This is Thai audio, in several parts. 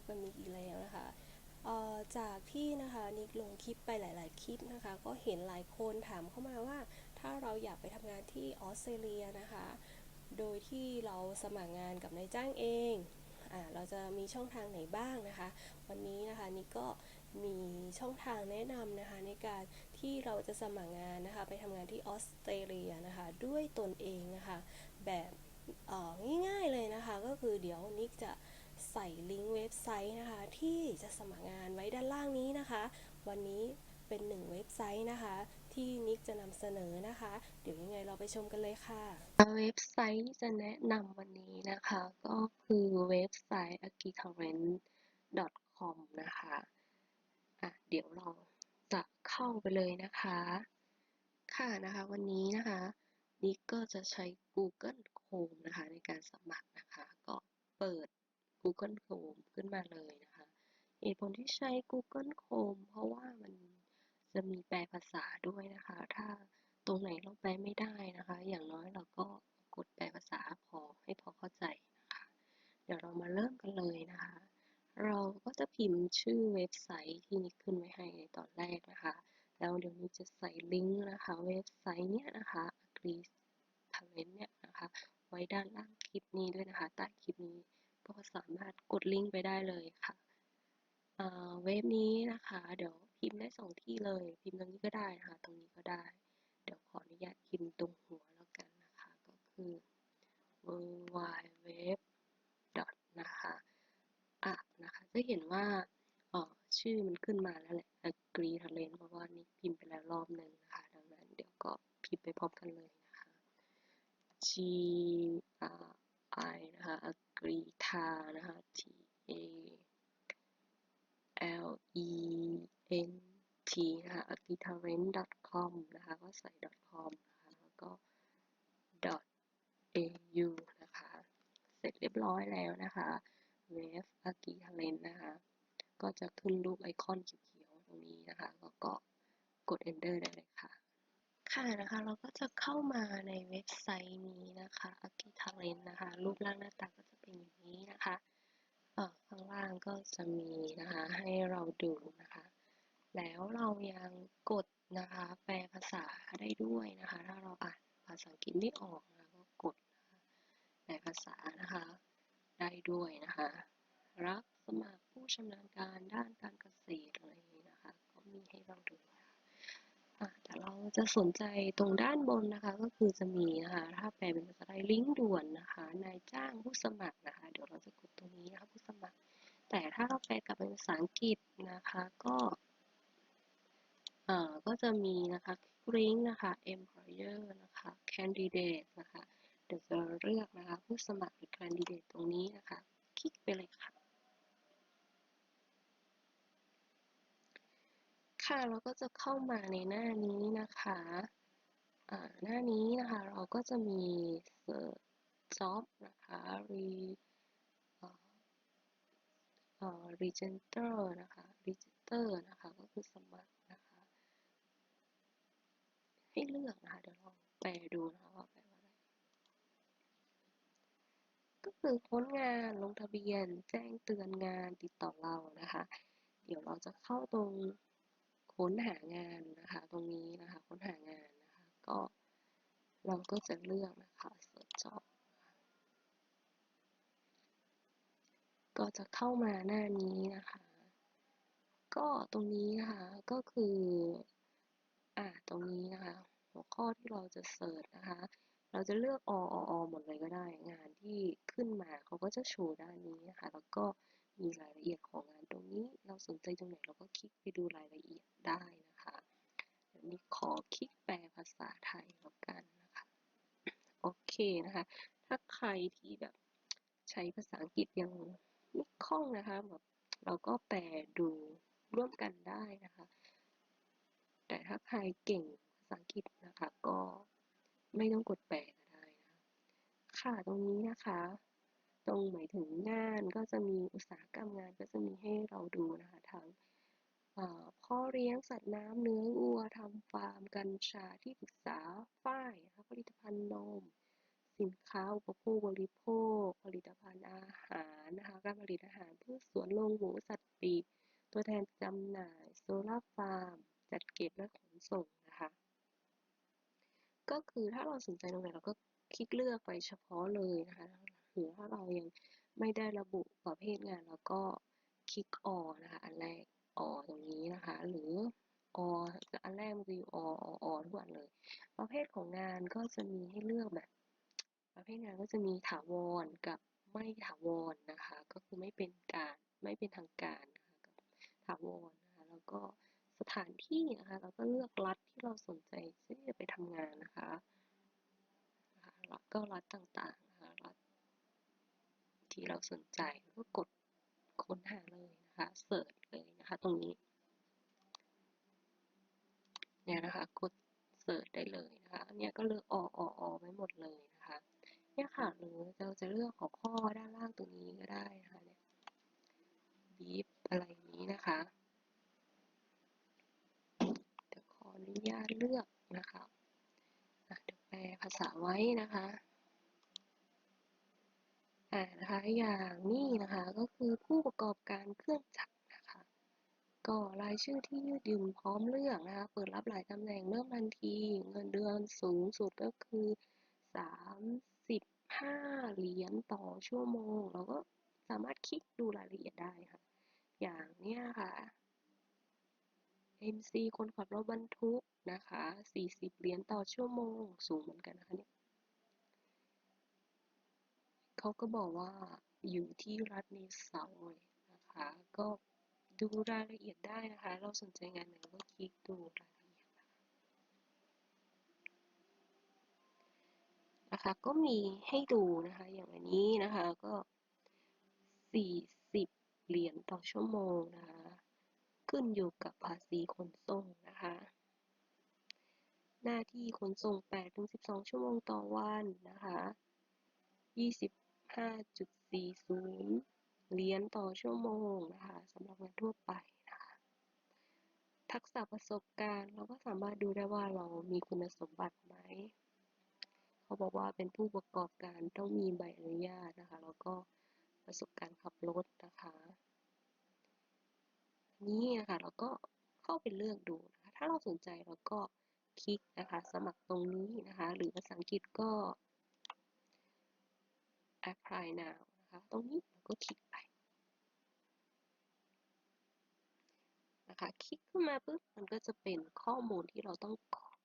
บกับนิกอีกแล้วนะคะจากที่นะคะนิกลงคลิปไปหลาย ๆ คลิปนะคะ ก็เห็นหลายคนถามเข้ามาว่า ถ้าเราอยากไปทำงานที่ออสเตรเลียนะคะ โดยที่เราสมัครงานกับนายจ้างเองอ่าเราจะมีช่องทางไหนบ้างนะคะ วันนี้นะคะนิกก็มีช่องทางแนะนำนะคะในการที่เราจะสมัครงานนะคะ ไปทำงานที่ออสเตรเลียนะคะ ด้วยตนเองนะคะ แบบง่ายๆเลยนะคะ ก็คือเดี๋ยวนิกจะ ใส่ลิงก์เว็บไซต์นะคะ ที่จะสมัครงานไว้ด้านล่างนี้นะคะ วันนี้เป็นหนึ่งเว็บไซต์นะคะ ที่นิกจะนำเสนอนะคะ เดี๋ยวยังไงเราไปชมกันเลยค่ะ เว็บไซต์ที่จะแนะนำวันนี้นะคะ ก็คือเว็บไซต์ agitorrent.com นะคะอะเดี๋ยวเราจะเข้าไปเลยนะคะ ค่ะนะคะ วันนี้นะคะนิกก็จะใช้ Google Chrome นะคะ ในการสมัครนะคะ ก็เปิด Google Chrome ขึ้นมาเลยนะคะ เหตุผลที่ใช้ Google Chrome เพราะว่ามันจะมีแปลภาษาด้วยนะคะ ถ้าตรงไหนเราแปลไม่ได้นะคะ อย่างน้อยเราก็กดแปลภาษาพอให้พอเข้าใจนะคะ เดี๋ยวเรามาเริ่มกันเลยนะคะ เราก็จะพิมพ์ชื่อเว็บไซต์ที่นิกขึ้นไว้ให้ในตอนแรกนะคะ แล้วเดี๋ยวนี้จะใส่ลิงก์นะคะ เว็บไซต์เนี้ยนะคะ Agree Talent เนี่ยนะคะ ไว้ด้านล่างคลิปนี้ด้วยนะคะ ใต้คลิปนี้ สามารถกดลิงก์ไปได้เลยค่ะเว็บนี้นะคะ เดี๋ยวพิมพ์ได้สองที่เลย พิมพ์ตรงนี้ก็ได้นะคะ ตรงนี้ก็ได้ เดี๋ยวขออนุญาตพิมพ์ตรงหัวแล้วกันนะคะ ก็คือ w w w นะคะอะนะคะ จะเห็นว่าออชื่อมันขึ้นมาแล้วแหละ Agree Talent เพราะว่านี่พิมพ์ไปแล้วรอบหนึ่งนะคะ ดังนั้นเดี๋ยวก็พิมพ์ไปพร้อมกันเลยนะคะ G R I นะคะ Agree Ta นะคะ T A L E N T นะคะ agreetalent.com นะคะ ก็ใส่ .com นะคะแล้วก็ .au นะคะ เสร็จเรียบร้อยแล้วนะคะเว็บ agreetalent นะคะ ก็จะขึ้นรูปไอคอนเขียวๆตรงนี้นะคะ แล้วก็กด enter ได้เลย ค่ะนะคะเราก็จะเข้ามาในเว็บไซต์นี้นะคะ agreetalent นะคะ รูปร่างหน้าตาก็จะเป็นอย่างนี้นะคะเออข้างล่างก็จะมีนะคะให้เราดูนะคะ แล้วเรายังกดนะคะแปลภาษาได้ด้วยนะคะ ถ้าเราอ่านภาษาอังกฤษไม่ออกนะก็กดะะแปลภาษานะคะ ได้ด้วยนะคะ รับสมัครผู้ชำนาญการด้านการเกษตรอะไรนี้นะคะ ก็มีให้เราดู แต่เราจะสนใจตรงด้านบนนะคะ ก็คือจะมีนะคะ ถ้าแปลเป็นภาษาไทยลิงก์ด่วนนะคะ นายจ้างผู้สมัครนะคะ เดี๋ยวเราจะกดตรงนี้นะคะผู้สมัคร แต่ถ้าเราแปลกลับเป็นภาษาอังกฤษนะคะ ก็เอ่อก็จะมีนะคะ link นะคะ employer นะคะ candidate นะคะ เดี๋ยวจะเลือกนะคะ ผู้สมัครหรือ candidate ตรงนี้นะคะ คลิกไปเลยค่ะ ค่ะเราก็จะเข้ามาในหน้านี้นะคะอ่าหน้านี้นะคะเราก็จะมี search job นะคะ re เอ่อเอ่อ register นะคะ register นะคะก็คือสมัครนะคะ ให้เลือกนะคะเดี๋ยวลองแปลดูนะคะว่าแปลว่าอะไร ก็คือค้นงานลงทะเบียนแจ้งเตือนงานติดต่อเรานะคะ เดี๋ยวเราจะเข้าตรง ค้นหางานนะคะ ตรงนี้นะคะ ค้นหางานนะคะ ก็เราก็จะเลือกนะคะ search job ก็จะเข้ามาหน้านี้นะคะ ก็ตรงนี้นะคะ ก็คือ อ่า ตรงนี้นะคะ หัวข้อที่เราจะเสิร์ชนะคะ เราจะเลือกอออหมดเลยก็ได้ งานที่ขึ้นมาเขาก็จะโชว์ด้านนี้นะคะ แล้วก็ มีรายละเอียดของงานตรงนี้ เราสนใจตรงไหนเราก็คลิกไปดูรายละเอียดได้นะคะเดี๋ยวนี้ขอคลิกแปลภาษาไทยแล้วกันนะคะ โอเคนะคะ ถ้าใครที่แบบใช้ภาษาอังกฤษยังไม่คล่องนะคะแบบเราก็แปลดูร่วมกันได้นะคะ แต่ถ้าใครเก่งภาษาอังกฤษนะคะ ก็ไม่ต้องกดแปลก็ได้นะคะค่ะตรงนี้นะคะ ตรงหมายถึงงานก็จะมีอุตสาหกรรมงานก็จะมีให้เราดูนะคะทั้งเอ่อพ่อเลี้ยงสัตว์น้ำเนื้อวัวทำฟาร์ม กัญชาที่ปรึกษาฝ้ายผลิตภัณฑ์นม สินค้าอุปโภคบริโภค ผลิตภัณฑ์อาหารนะคะการผลิตอาหารพืชสวนโรงหมูสัตว์ปีกตัวแทนจำหน่ายโซลาร์ฟาร์ม จัดเก็บและขนส่งนะคะก็คือถ้าเราสนใจตรงไหนเราก็คลิกเลือกไปเฉพาะเลยนะคะ หรือถ้าเรายังไม่ได้ระบุประเภทงานเราก็คลิกออนะคะ อันแรกออตรงนี้นะคะ หรือออันแรกมันจะอยู่อออทุกอันเลย ประเภทของงานก็จะมีให้เลือกแบบ ประเภทงานก็จะมีถาวรกับไม่ถาวรนะคะ ก็คือไม่เป็นการไม่เป็นทางการนะคะกับถาวรนะคะ แล้วก็สถานที่นะคะ เราก็เลือกรัฐที่เราสนใจที่จะไปทำงานนะคะนะคะรัฐก็รัฐต่าง ที่เราสนใจก็กดค้นหาเลยนะคะเสิร์ชเลยนะคะตรงนี้เนี่ยนะคะกดเสิร์ชได้เลยนะคะเนี่ยก็เลือกออออไว้หมดเลยนะคะเนี่ยค่ะหรือเราจะเลือกหัวข้อด้านล่างตรงนี้ก็ได้นะคะเนี่ยบีฟอะไรนี้นะคะเดี๋ยวขออนุญาตเลือกนะคะเดี๋ยวแปลภาษาไว้นะคะ อ่นะคะอย่างนี้นะคะก็คือผู้ประกอบการเครื่องจักรนะคะก็รายชื่อที่ยืดหยุ่นพร้อมเลือกนะคะเปิดรับหลายตำแหน่งเริ่มทันที เงินเดือนสูงสุดก็คือสามสิบห้าเหรียญต่อชั่วโมง เราก็สามารถคลิกดูรายละเอียดได้ค่ะ อย่างเนี้ยค่ะ MC คนขับรถบรรทุกนะคะ 40 เหรียญต่อชั่วโมง สูงเหมือนกันนะคะเนี่ย เขาก็บอกว่าอยู่ที่รัฐเนสาวยนะคะ ก็ดูรายละเอียดได้นะคะ เราสนใจงานไหนก็คลิกดูรายละเอียดนะคะ ก็มีให้ดูนะคะ อย่างอันนี้นะคะก็ 40 เหรียญต่อชั่วโมงนะคะ ขึ้นอยู่กับภาษีขนส่งนะคะ หน้าที่ขนส่ง 8-12 ชั่วโมงต่อวันนะคะ 5.40 เหรียญต่อชั่วโมงนะคะสำหรับงานทั่วไปนะคะทักษะประสบการณ์ เราก็สามารถดูได้ว่าเรามีคุณสมบัติไหมเขาบอกว่าเป็นผู้ประกอบการต้องมีใบอนุญาตนะคะ แล้วก็ประสบการณ์ขับรถนะคะนี้นะคะเราก็เข้าไปเลือกดูนะคะ ถ้าเราสนใจเราก็คลิกนะคะ สมัครตรงนี้นะคะ หรือภาษาอังกฤษก็ apply now นะคะตรงนี้เราก็คลิกไปนะคะคลิกขึ้นมาปุ๊บมันก็จะเป็นข้อมูลที่เราต้องกรอก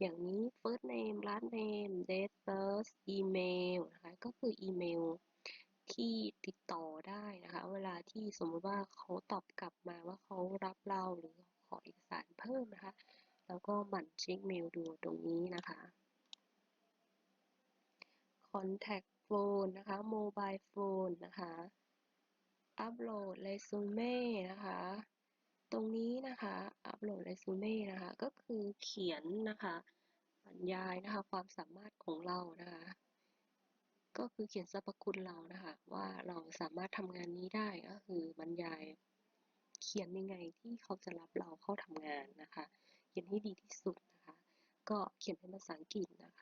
อย่างนี้ first name last name date birth email นะคะก็คืออีเมลที่ติดต่อได้นะคะ เวลาที่สมมติว่าเขาตอบกลับมาว่าเขารับเราหรือขอเอกสารเพิ่มนะคะ แล้วก็หมั่นเช็คเมลดูตรงนี้นะคะ contact phone นะคะ mobile phone นะคะ upload resume นะคะ ตรงนี้นะคะ upload resume นะคะ ก็คือเขียนนะคะบรรยายนะคะ ความสามารถของเรานะคะ ก็คือเขียนสรรพคุณเรานะคะ ว่าเราสามารถทำงานนี้ได้ก็คือบรรยาย เขียนยังไงที่เขาจะรับเราเข้าทำงานนะคะ เขียนให้ดีที่สุดนะคะ ก็เขียนเป็นภาษาอังกฤษนะคะ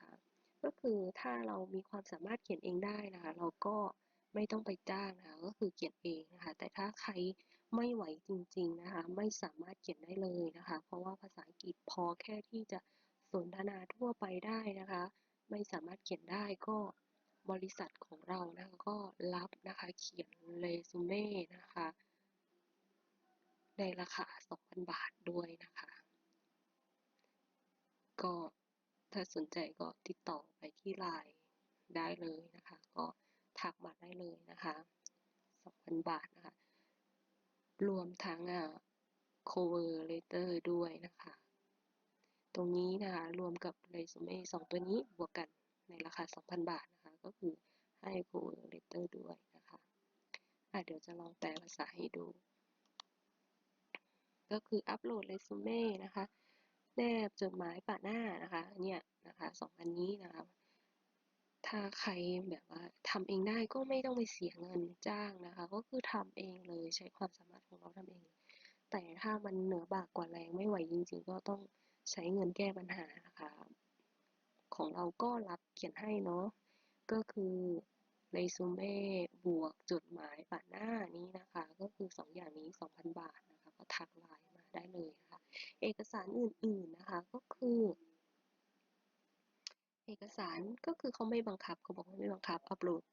คือถ้าเรามีความสามารถเขียนเองได้นะคะ เราก็ไม่ต้องไปจ้างนะคะก็คือเขียนเองนะคะ แต่ถ้าใครไม่ไหวจริง ๆนะคะ ไม่สามารถเขียนได้เลยนะคะ เพราะว่าภาษาอังกฤษพอแค่ที่จะสนทนาทั่วไปได้นะคะ ไม่สามารถเขียนได้ก็บริษัทของเรานะคะก็รับนะคะ เขียนเรซูเม่นะคะ ในราคา 2,000 บาทด้วยนะคะ ก็ถ้าสนใจก็ติดต่อไป ที่ไลน์ได้เลยนะคะ ก็ทักมาได้เลยนะคะ2,000บาทนะคะ รวมทั้งอ่า cover letter ด้วยนะคะ ตรงนี้นะคะ รวมกับเรซูเม่สองตัวนี้บวกกันในราคา 2,000 บาทนะคะ ก็คือให้ cover letter ด้วยนะคะอะเดี๋ยวจะลองแปลภาษาให้ดู ก็คืออัปโหลดเรซูเม่นะคะ แนบจดหมายปะหน้านะคะ เนี่ยนะคะสองอันนี้นะคะ ถ้าใครแบบว่าทำเองได้ก็ไม่ต้องไปเสียเงินจ้างนะคะ ก็คือทำเองเลยใช้ความสามารถของเราทำเอง แต่ถ้ามันเหนือบากกว่าแรงไม่ไหวจริง ๆ ก็ต้องใช้เงินแก้ปัญหานะคะ ของเราก็รับเขียนให้เนาะก็คือเรซูเม่บวกจดหมายปะหน้านี้นะคะ ก็คือ 2 อย่างนี้ 2,000 บาทนะคะ ก็ทักไลน์มาได้เลยนะคะ เอกสารอื่นๆนะคะก็คือ เอกสารก็คือเขาไม่บังคับเขาบอกว่าไม่บังคับอัปโหลด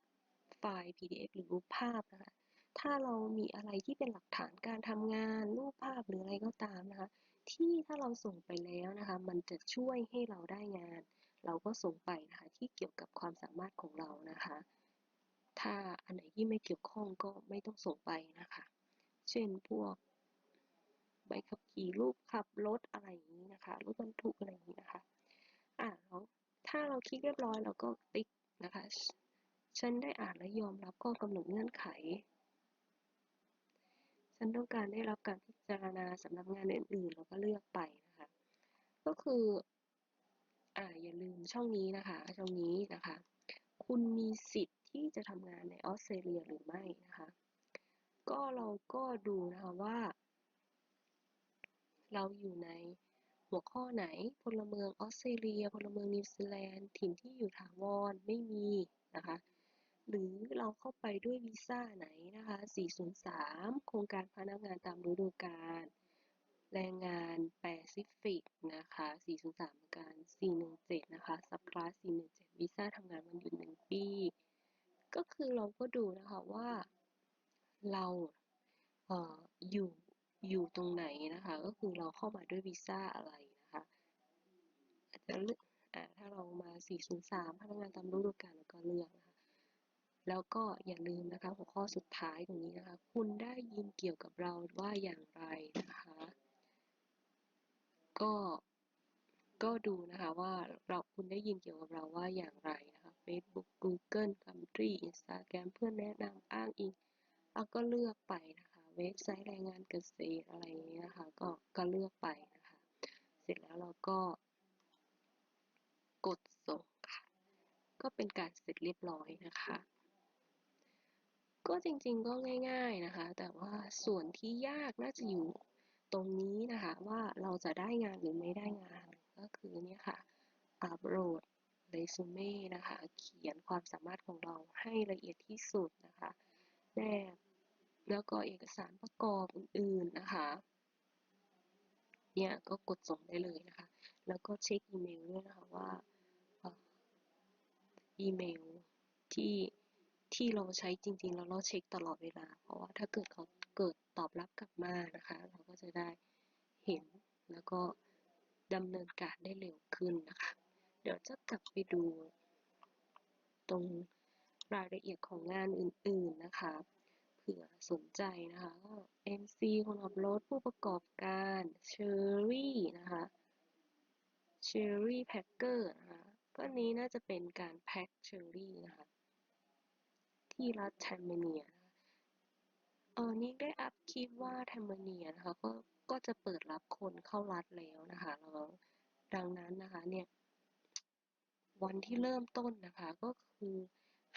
ไฟล์ PDF หรือรูปภาพนะคะถ้าเรามีอะไรที่เป็นหลักฐานการทำงานรูปภาพหรืออะไรก็ตามนะคะที่ถ้าเราส่งไปแล้วนะคะ มันจะช่วยให้เราได้งาน เราก็ส่งไปนะคะที่เกี่ยวกับความสามารถของเรานะคะ ถ้าอันไหนที่ไม่เกี่ยวข้องก็ไม่ต้องส่งไปนะคะ เช่นพวกใบขับขี่รูปขับรถอะไรอย่างนี้นะคะรถบรรทุกอะไรอย่างนี้นะคะอะแล้ว ถ้าเราคลิกเรียบร้อยเราก็ติ๊กนะคะ ฉันได้อ่านและยอมรับข้อกำหนดเงื่อนไข ฉันต้องการได้รับการพิจารณาสำหรับงานอื่นๆ เราก็เลือกไปนะคะ ก็คืออ่าอย่าลืมช่องนี้นะคะ ช่องนี้นะคะ คุณมีสิทธิ์ที่จะทำงานในออสเตรเลียหรือไม่นะคะ ก็เราก็ดูนะคะว่า เราอยู่ใน หัวข้อไหน พลเมืองออสเตรเลีย พลเมืองนิวซีแลนด์ ถิ่นที่อยู่ถาวร ไม่มีนะคะ หรือเราเข้าไปด้วยวีซ่าไหนนะคะ 403 โครงการพนักงานตามฤดูกาล แรงงานแปซิฟิกนะคะ 403เหมือนกัน 417 นะคะซับคลาส 417 วีซ่าทำงานวันหยุด1ปี ก็คือเราก็ดูนะคะว่าเราเอออยู่ อยู่ตรงไหนนะคะ ก็คือเราเข้ามาด้วยวีซ่าอะไรนะคะอาจจะเลือกถ้าเรามา 403 พนักงานตามฤดูกาลเราก็เลือกนะคะแล้วก็อย่าลืมนะคะหัวข้อสุดท้ายตรงนี้นะคะ คุณได้ยินเกี่ยวกับเราว่าอย่างไรนะคะ ก็ก็ดูนะคะว่าเราคุณได้ยินเกี่ยวกับเราว่าอย่างไรนะคะ Facebook Google Country Instagram เพื่อนแนะนำอ้างอิงเราก็เลือกไปนะคะ เว็บไซต์แรงงานเกษตรอะไรอย่างนี้นะคะก็ก็เลือกไปนะคะ เสร็จแล้วเราก็ กดส่งค่ะ ก็เป็นการเสร็จเรียบร้อยนะคะ ก็จริงๆก็ง่ายๆนะคะ แต่ว่าส่วนที่ยากน่าจะอยู่ตรงนี้นะคะว่าเราจะได้งานหรือไม่ได้งานก็คือเนี่ยค่ะอัปโหลดเรซูเม่นะคะ เขียนความสามารถของเราให้ละเอียดที่สุดนะคะ แนบ แล้วก็เอกสารประกอบอื่นๆนะคะ เนี่ยก็กดส่งได้เลยนะคะ แล้วก็เช็คอีเมลด้วยนะคะว่าอีเมลที่ที่เราใช้จริงๆแล้วเราเช็คตลอดเวลา เพราะว่าถ้าเกิดเขาเกิดตอบรับกลับมานะคะ เราก็จะได้เห็นแล้วก็ดำเนินการได้เร็วขึ้นนะคะ เดี๋ยวจะกลับไปดูตรงรายละเอียดของงานอื่นๆนะคะ ผื่อสนใจนะคะก็ MC คนขับรถผู้ประกอบการเชอรี่นะคะเชอรี่แพ็คเกอร์นะคะก็นี้น่าจะเป็นการแพ็คเชอรี่นะคะที่รัฐแทมเมเนียเออนี่ได้อัพคลิปว่าแทมเมเนียนะคะก็ก็จะเปิดรับคนเข้ารัฐแล้วนะคะแล้วดังนั้นนะคะเนี่ยวันที่เริ่มต้นนะคะก็คือ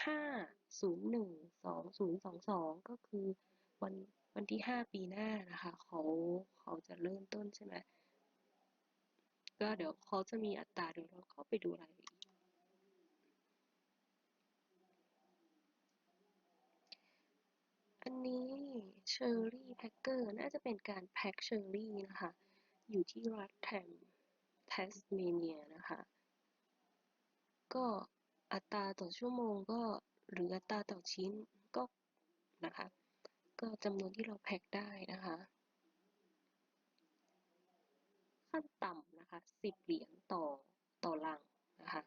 5012022ก็คือวันวันที่5ปีหน้านะคะเขาเขาจะเริ่มต้นใช่ไหมก็เดี๋ยวเขาจะมีอัตราเดี๋ยวเราเข้าไปดูรายละเอียดอันนี้เชอร์รี่แพ็คเกอร์น่าจะเป็นการแพ็คเชอร์รี่นะคะ อยู่ที่รัฐแทมแทสเมเนียนะคะ ก็ อัตราต่อชั่วโมงก็หรืออัตราต่อชิ้นก็นะคะก็จำนวนที่เราแพ็คได้นะคะ ขั้นต่ำนะคะ10เหรียญต่อต่อลังนะคะ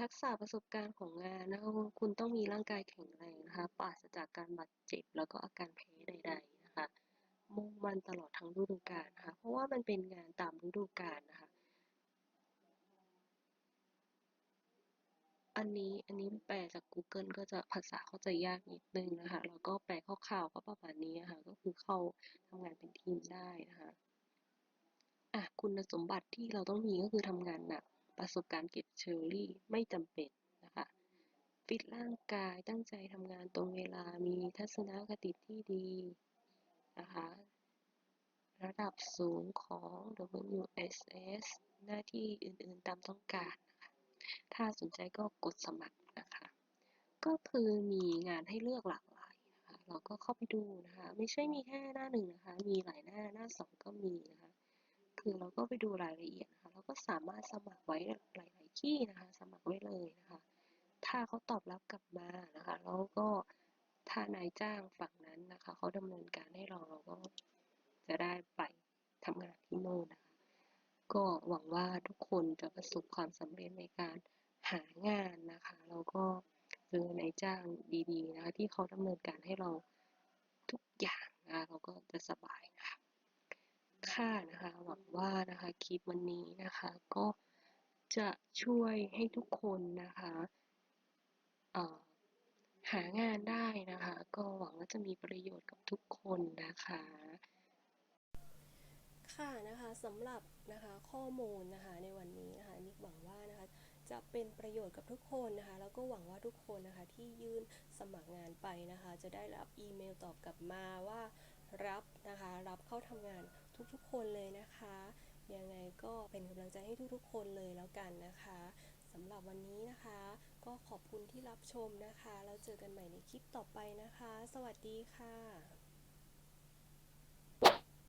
ทักษะประสบการณ์ของงานนะคะคุณคุณต้องมีร่างกายแข็งแรงนะคะปราศจากการบาดเจ็บแล้วก็อาการแพ้ใด ๆ นะคะ มุ่งมั่นตลอดทั้งฤดูกาลนะคะเพราะว่ามันเป็นงานตามฤดูกาลนะคะ อันนี้อันนี้แปลจาก Google ก็จะภาษาเขาใจยากนิดนึงนะคะ แล้วก็แปลคร่าวๆก็ประมาณนี้นะคะก็คือเข้าทำงานเป็นทีมได้นะคะอะคุณสมบัติที่เราต้องมีก็คือทำงานหนักประสบการณ์เก็บเชอรี่ไม่จำเป็นนะคะฟิตร่างกายตั้งใจทำงานตรงเวลามีทัศนคติที่ดีนะคะระดับสูงของ WSS หน้าที่อื่นๆตามต้องการ ถ้าสนใจก็กดสมัครนะคะ ก็คือมีงานให้เลือกหลากหลายนะคะเราก็เข้าไปดูนะคะ ไม่ใช่มีแค่หน้าหนึ่งนะคะ มีหลายหน้าหน้าสองก็มีนะคะ คือเราก็ไปดูรายละเอียดนะคะเราก็สามารถสมัครไว้หลาย ๆ ที่นะคะ สมัครไว้เลยนะคะ ถ้าเขาตอบรับกลับมานะคะ แล้วก็ถ้านายจ้างฝั่งนั้นนะคะเขาดำเนินการให้เราเราก็จะได้ไปทำงานที่โน่นนะคะ ก็หวังว่าทุกคนจะประสบความสำเร็จในการหางานนะคะ แล้วก็เจอนายจ้างดีๆนะคะที่เขาดำเนินการให้เราทุกอย่างนะคะเราก็จะสบายนะคะค่ะนะคะหวังว่านะคะคลิปวันนี้นะคะก็จะช่วยให้ทุกคนนะคะหางานได้นะคะ ก็หวังว่าจะมีประโยชน์กับทุกคนนะคะ ค่ะนะคะสำหรับนะคะข้อมูลนะคะในวันนี้นะคะนิกหวังว่านะคะจะเป็นประโยชน์กับทุกคนนะคะแล้วก็หวังว่าทุกคนนะคะที่ยื่นสมัครงานไปนะคะ จะได้รับอีเมลตอบกลับมาว่ารับนะคะ รับเข้าทำงานทุกๆ คนเลยนะคะยังไงก็เป็นกำลังใจให้ทุกๆ คนเลยแล้วกันนะคะสำหรับวันนี้นะคะ ก็ขอบคุณที่รับชมนะคะ แล้วเจอกันใหม่ในคลิปต่อไปนะคะ สวัสดีค่ะ